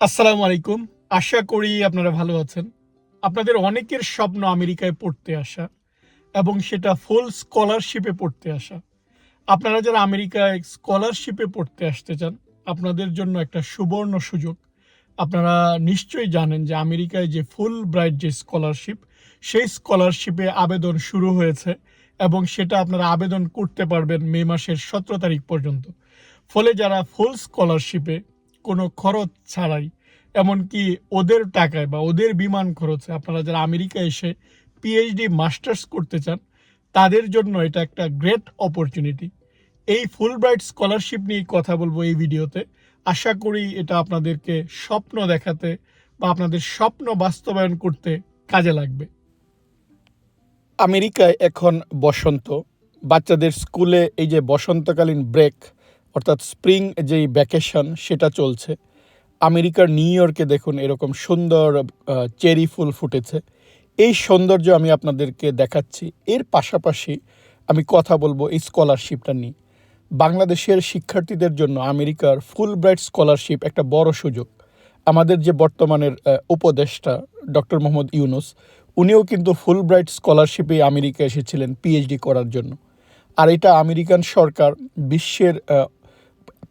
আসসালামু আলাইকুম। আশা করি আপনারা ভালো আছেন। আপনাদের অনেকের স্বপ্ন আমেরিকায় পড়তে আসা এবং সেটা ফুল স্কলারশিপে পড়তে আসা। আপনারা যারা আমেরিকায় স্কলারশিপে পড়তে আসতে চান, আপনাদের জন্য একটা সুবর্ণ সুযোগ। আপনারা নিশ্চয়ই জানেন যে আমেরিকায় যে ফুল ব্রাইট যে স্কলারশিপ সেই স্কলারশিপে আবেদন শুরু হয়েছে এবং সেটা আপনারা আবেদন করতে পারবেন মে মাসের সতেরো তারিখ পর্যন্ত। ফলে যারা ফুল স্কলারশিপে কোনো খরচ ছাড়াই, এমনকি ওদের টাকায় বা ওদের বিমান খরচে আপনারা যারা আমেরিকা এসে পিএইচডি মাস্টার্স করতে চান, তাদের জন্য এটা একটা গ্রেট অপরচুনিটি এই ফুল ব্রাইট স্কলারশিপ নিয়ে কথা বলব এই ভিডিওতে। আশা করি এটা আপনাদেরকে স্বপ্ন দেখাতে বা আপনাদের স্বপ্ন বাস্তবায়ন করতে কাজে লাগবে। আমেরিকায় এখন বসন্ত। বাচ্চাদের স্কুলে এই যে বসন্তকালীন ব্রেক অর্থাৎ স্প্রিং যেই ভ্যাকেশন সেটা চলছে। আমেরিকার নিউ ইয়র্কে দেখুন এরকম সুন্দর চেরি ফুল ফুটেছে। এই সৌন্দর্য আমি আপনাদেরকে দেখাচ্ছি। এর পাশাপাশি আমি কথা বলব এই স্কলারশিপটা নিয়ে। বাংলাদেশের শিক্ষার্থীদের জন্য আমেরিকার ফুল ব্রাইট স্কলারশিপ একটা বড় সুযোগ। আমাদের যে বর্তমানের উপদেষ্টা ডক্টর মোহাম্মদ ইউনুস, উনিও কিন্তু ফুল ব্রাইট স্কলারশিপে আমেরিকা এসেছিলেন পিএইচডি করার জন্য। আর এটা আমেরিকান সরকার বিশ্বের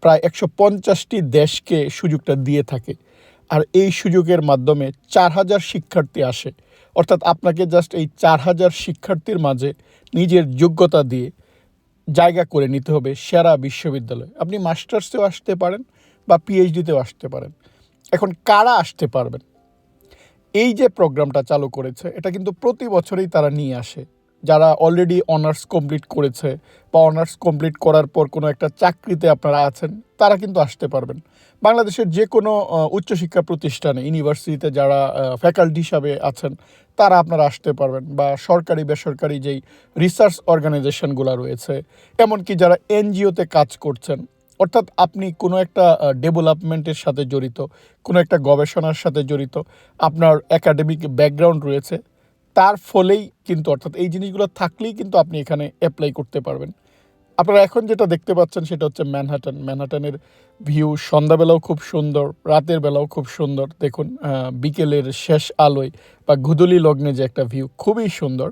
প্রায় একশো পঞ্চাশটি দেশকে সুযোগটা দিয়ে থাকে। আর এই সুযোগের মাধ্যমে চার হাজার শিক্ষার্থী আসে। অর্থাৎ আপনাকে জাস্ট এই চার হাজার শিক্ষার্থীর মাঝে নিজের যোগ্যতা দিয়ে জায়গা করে নিতে হবে সেরা বিশ্ববিদ্যালয়। আপনি মাস্টার্সেও আসতে পারেন বা পিএইচডিতেও আসতে পারেন। এখন কারা আসতে পারবেন? এই যে প্রোগ্রামটা চালু করেছে, এটা কিন্তু প্রতি বছরেই তারা নিয়ে আসে। যারা অলরেডি অনার্স কমপ্লিট করেছে বা অনার্স কমপ্লিট করার পর কোনো একটা চাকরিতে আপনারা আছেন, তারা কিন্তু আসতে পারবেন। বাংলাদেশের যে কোনো উচ্চশিক্ষা প্রতিষ্ঠানে ইউনিভার্সিটিতে যারা ফ্যাকাল্টি হিসাবে আছেন, তারা আপনারা আসতে পারবেন বা সরকারি, বেসরকারি যেই রিসার্চ অর্গানাইজেশনগুলো রয়েছে, এমনকি যারা এনজিওতে কাজ করছেন, অর্থাৎ আপনি কোনো একটা ডেভেলপমেন্টের সাথে জড়িত, কোনো একটা গবেষণার সাথে জড়িত, আপনার একাডেমিক ব্যাকগ্রাউন্ড রয়েছে তার ফলেই কিন্তু, অর্থাৎ এই জিনিসগুলো থাকলেই কিন্তু আপনি এখানে অ্যাপ্লাই করতে পারবেন। আপনারা এখন যেটা দেখতে পাচ্ছেন সেটা হচ্ছে ম্যানহাটন ম্যানহাটনের ভিউ সন্ধ্যাবেলাও খুব সুন্দর, রাতের বেলাও খুব সুন্দর। দেখুন বিকেলের শেষ আলোয় বা গুদলি লগ্নে যে একটা ভিউ খুবই সুন্দর।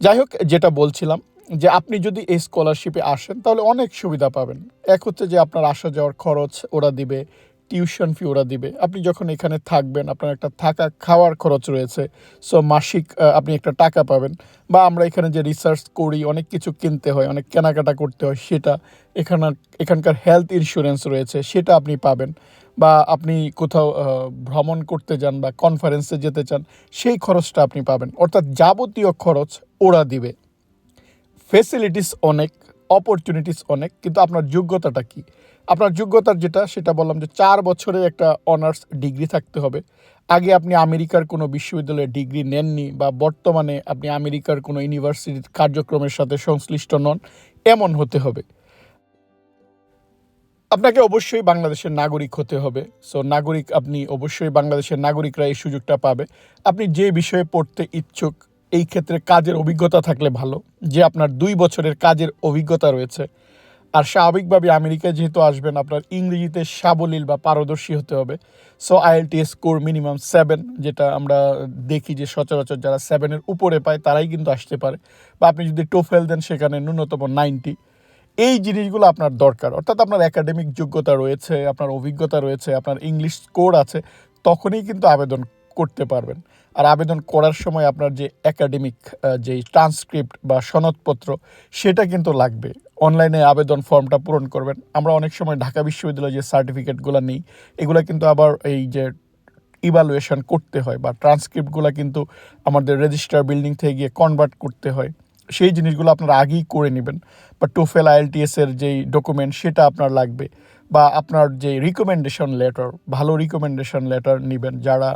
যাই হোক, যেটা বলছিলাম যে আপনি যদি এই স্কলারশিপে আসেন, তাহলে অনেক সুবিধা পাবেন। এক হচ্ছে যে আপনার আসা যাওয়ার খরচ ওরা দিবে টিউশন ফি ওরা দিবে। আপনি যখন এখানে থাকবেন, আপনার একটা থাকা, খাওয়ার খরচ রয়েছে সো মাসিক আপনি একটা টাকা পাবেন। বা আমরা এখানে যে রিসার্চ করি, অনেক কিছু কিনতে হয়, অনেক কেনাকাটা করতে হয়, সেটা এখানে, এখানকার হেলথ ইন্স্যুরেন্স রয়েছে, সেটা আপনি পাবেন। বা আপনি কোথাও ভ্রমণ করতে যান বা কনফারেন্সে যেতে চান, সেই খরচটা আপনি পাবেন। অর্থাৎ যাবতীয় খরচ ওরা দিবে। ফেসিলিটিস অনেক অপরচুনিটিস অনেক, কিন্তু আপনার যোগ্যতাটা কি? আপনার যোগ্যতার যেটা, সেটা বললাম যে চার বছরের একটা অনার্স ডিগ্রি থাকতে হবে। আগে আপনি আমেরিকার কোনো বিশ্ববিদ্যালয়ে ডিগ্রি নেননি বা বর্তমানে আপনি আমেরিকার কোনো ইউনিভার্সিটির কার্যক্রমের সাথে সংশ্লিষ্ট নন, এমন হতে হবে। আপনাকে অবশ্যই বাংলাদেশের নাগরিক হতে হবে। সো নাগরিক আপনি অবশ্যই বাংলাদেশের নাগরিকরা এই সুযোগটা পাবে। আপনি যে বিষয়ে পড়তে ইচ্ছুক, এই ক্ষেত্রে কাজের অভিজ্ঞতা থাকলে ভালো। যে আপনার দুই বছরের কাজের অভিজ্ঞতা রয়েছে আর স্বাভাবিকভাবে আমেরিকায় যেহেতু আসবেন, আপনার ইংরেজিতে সাবলীল বা পারদর্শী হতে হবে। So IELTS score minimum seven যেটা আমরা দেখি যে সচরাচর যারা সেভেনের উপরে পায়, তারাই কিন্তু আসতে পারে। বা আপনি যদি টোফেল দেন, সেখানে ন্যূনতম নাইনটি এই জিনিসগুলো আপনার দরকার। অর্থাৎ আপনার একাডেমিক যোগ্যতা রয়েছে, আপনার অভিজ্ঞতা রয়েছে, আপনার ইংলিশ স্কোর আছে, তখনই কিন্তু আবেদন করতে পারবেন। আর আবেদন করার সময় আপনার যে একাডেমিক যে ট্রান্সক্রিপ্ট বা সনদপত্র, সেটা কিন্তু লাগবে। অনলাইনে আবেদন ফর্মটা পূরণ করবেন। আমরা অনেক সময় ঢাকা বিশ্ববিদ্যালয়ে যে সার্টিফিকেটগুলো নিই, এগুলো কিন্তু আবার এই যে ইভালুয়েশন করতে হয় বা ট্রান্সক্রিপ্টগুলো কিন্তু আমাদের রেজিস্টার বিল্ডিং থেকে গিয়ে কনভার্ট করতে হয়। সেই জিনিসগুলো আপনারা আগেই করে নেবেন। বা টোফেল আইএলটিএসের যেই ডকুমেন্ট সেটা আপনার লাগবে। বা আপনার যে রিকমেন্ডেশন লেটার ভালো রিকমেন্ডেশন লেটার নেবেন, যারা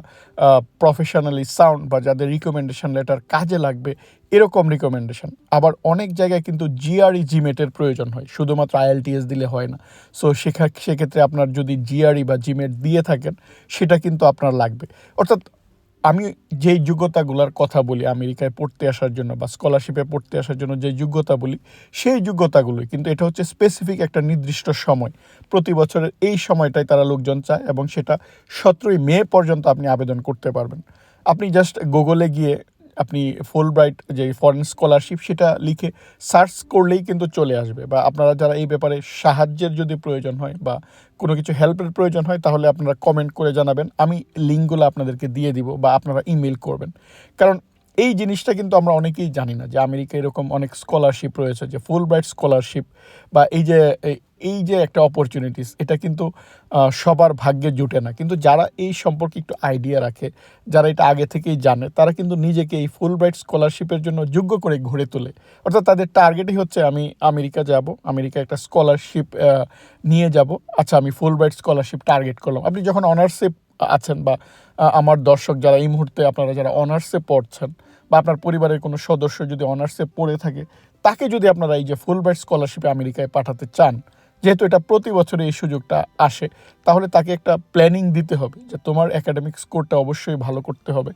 প্রফেশনালি সাউন্ড বা যাদের রিকমেন্ডেশন লেটার কাজে লাগবে, এরকম রিকমেন্ডেশন আবার অনেক জায়গায় কিন্তু জিআরই জিমেটের প্রয়োজন হয়, শুধুমাত্র আইএলটিএস দিলে হয় না। সো সেক্ষেত্রে আপনার যদি জিআরই বা জিমেট দিয়ে থাকেন, সেটা কিন্তু আপনার লাগবে। অর্থাৎ আমি যে যোগ্যতাগুলোর কথা বলি, আমেরিকায় পড়তে আসার জন্য বা স্কলারশিপে পড়তে আসার জন্য যে যোগ্যতা বলি, সেই যোগ্যতাগুলোই। কিন্তু এটা হচ্ছে স্পেসিফিক একটা নির্দিষ্ট সময়। প্রতি বছরের এই সময়টাই তারা লোকজন চায় এবং সেটা সতেরোই মে পর্যন্ত আপনি আবেদন করতে পারবেন। আপনি জাস্ট গুগলে গিয়ে আপনি ফুল ব্রাইট যে ফরেন স্কলারশিপ সেটা লিখে সার্চ করলেই কিন্তু চলে আসবে বা আপনারা যারা এই ব্যাপারে সাহায্যের যদি প্রয়োজন হয় বা কোনো কিছু হেল্পের প্রয়োজন হয় তাহলে আপনারা কমেন্ট করে জানাবেন। আমি লিঙ্কগুলো আপনাদেরকে দিয়ে দিব বা আপনারা ইমেল করবেন। কারণ এই জিনিসটা কিন্তু আমরা অনেকেই জানি না যে আমেরিকা এরকম অনেক স্কলারশিপ রয়েছে যে ফুল ব্রাইট স্কলারশিপ বা এই যে এই- যে একটা অপরচুনিটিস এটা কিন্তু সবার ভাগ্যে জুটে না। কিন্তু যারা এই সম্পর্কে একটু আইডিয়া রাখে, যারা এটা আগে থেকেই জানে, তারা কিন্তু নিজেকে এই ফুল ব্রাইট স্কলারশিপের জন্য যোগ্য করে ঘুরে তোলে। অর্থাৎ তাদের টার্গেটই হচ্ছে আমি আমেরিকা যাব, আমেরিকা একটা স্কলারশিপ নিয়ে যাব। আচ্ছা আমি ফুল ব্রাইট স্কলারশিপ টার্গেট করলাম। আপনি যখন অনার্সে আছেন বা আমার দর্শক যারা এই মুহূর্তে, আপনারা যারা অনার্সে পড়ছেন বা আপনার পরিবারের কোনো সদস্য যদি অনার্সে পড়ে থাকে, তাকে যদি আপনারা এই যে ফুল ব্রাইট স্কলারশিপে আমেরিকায় পাঠাতে চান যেহেতু এটা প্রতি বছরে এই সুযোগটা আসে। তাহলে তাকে একটা প্ল্যানিং দিতে হবে যে তোমার একাডেমিক স্কোরটা অবশ্যই ভালো করতে হবে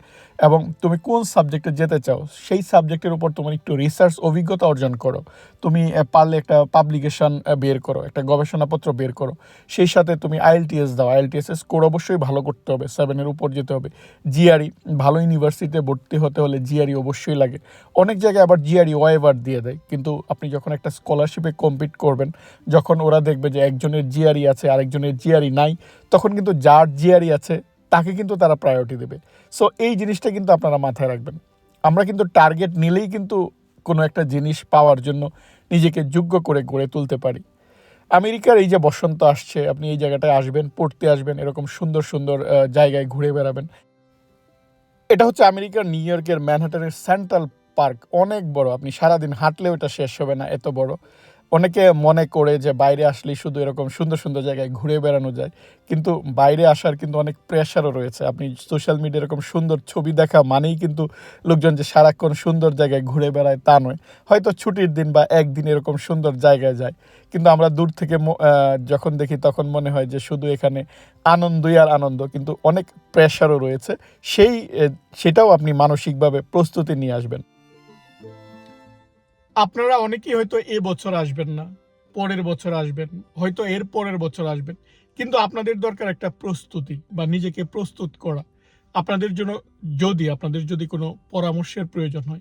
এবং তুমি কোন সাবজেক্টে যেতে চাও, সেই সাবজেক্টের উপর তোমার একটু রিসার্চ অভিজ্ঞতা অর্জন করো। তুমি পারলে একটা পাবলিকেশন বের করো, একটা গবেষণাপত্র বের করো। সেই সাথে তুমি আইএলটিএস দাও আইএলটিএস এর স্কোর অবশ্যই ভালো করতে হবে সেভেনের উপর যেতে হবে। জিআরই ভালো ইউনিভার্সিটিতে ভর্তি হতে হলে জিআরই অবশ্যই লাগে। অনেক জায়গায় আবার জিআরই ওয়েভার দিয়ে দেয়, কিন্তু আপনি যখন একটা স্কলারশিপে কম্পিট করবেন, যখন ওরা দেখবে যে একজনের জিআরই আছে, আরেকজনের জিআরই নাই, তখন কিন্তু যার জিআরই আছে, তাকে কিন্তু তারা প্রায়োরিটি দেবে। সো এই জিনিসটা কিন্তু আপনারা মাথায় রাখবেন। আমরা কিন্তু টার্গেট নিলেই কিন্তু কোনো একটা জিনিস পাওয়ার জন্য নিজেকে যোগ্য করে গড়ে তুলতে পারি। আমেরিকার এই যে বসন্ত আসছে, আপনি এই জায়গাটায় আসবেন, পড়তে আসবেন, এরকম সুন্দর সুন্দর জায়গায় ঘুরে বেড়াবেন। এটা হচ্ছে আমেরিকার নিউ ইয়র্কের ম্যানহাটনের সেন্ট্রাল পার্ক। অনেক বড়, আপনি সারাদিন হাঁটলেও এটা শেষ হবে না, এত বড়। অনেকে মনে করে যে বাইরে আসলেই শুধু এরকম সুন্দর সুন্দর জায়গায় ঘুরে বেড়ানো যায়, কিন্তু বাইরে আসার কিন্তু অনেক প্রেশারও রয়েছে। আপনি সোশ্যাল মিডিয়া এরকম সুন্দর ছবি দেখা মানেই কিন্তু লোকজন যে সারাক্ষণ সুন্দর জায়গায় ঘুরে বেড়ায় তা নয়। হয়তো ছুটির দিন বা একদিন এরকম সুন্দর জায়গায় যায়, কিন্তু আমরা দূর থেকে যখন দেখি তখন মনে হয় যে শুধু এখানে আনন্দই আর আনন্দ, কিন্তু অনেক প্রেশারও রয়েছে। সেই সেটাও আপনি মানসিকভাবে প্রস্তুতি নিয়ে আসবেন। আপনারা অনেকেই হয়তো এ বছর আসবেন না, পরের বছর আসবেন, হয়তো এর পরের বছর আসবেন, কিন্তু আপনাদের দরকার একটা প্রস্তুতি বা নিজেকে প্রস্তুত করা। আপনাদের জন্য যদি, আপনাদের যদি কোনো পরামর্শের প্রয়োজন হয়,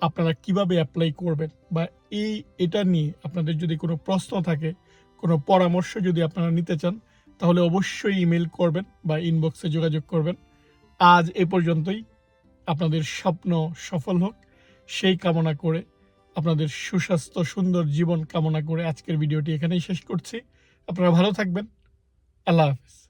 আপনারা কীভাবে অ্যাপ্লাই করবেন বা এই, এটা নিয়ে আপনাদের যদি কোনো প্রশ্ন থাকে, কোনো পরামর্শ যদি আপনারা নিতে চান, তাহলে অবশ্যই ইমেল করবেন বা ইনবক্সে যোগাযোগ করবেন। আজ এ পর্যন্তই। আপনাদের স্বপ্ন সফল হোক। সেই কামনা করে আপনাদের সুস্বাস্থ্য, সুন্দর জীবন কামনা করে আজকের ভিডিওটি এখানেই শেষ করছি। আপনারা ভালো থাকবেন। আল্লাহ হাফিজ।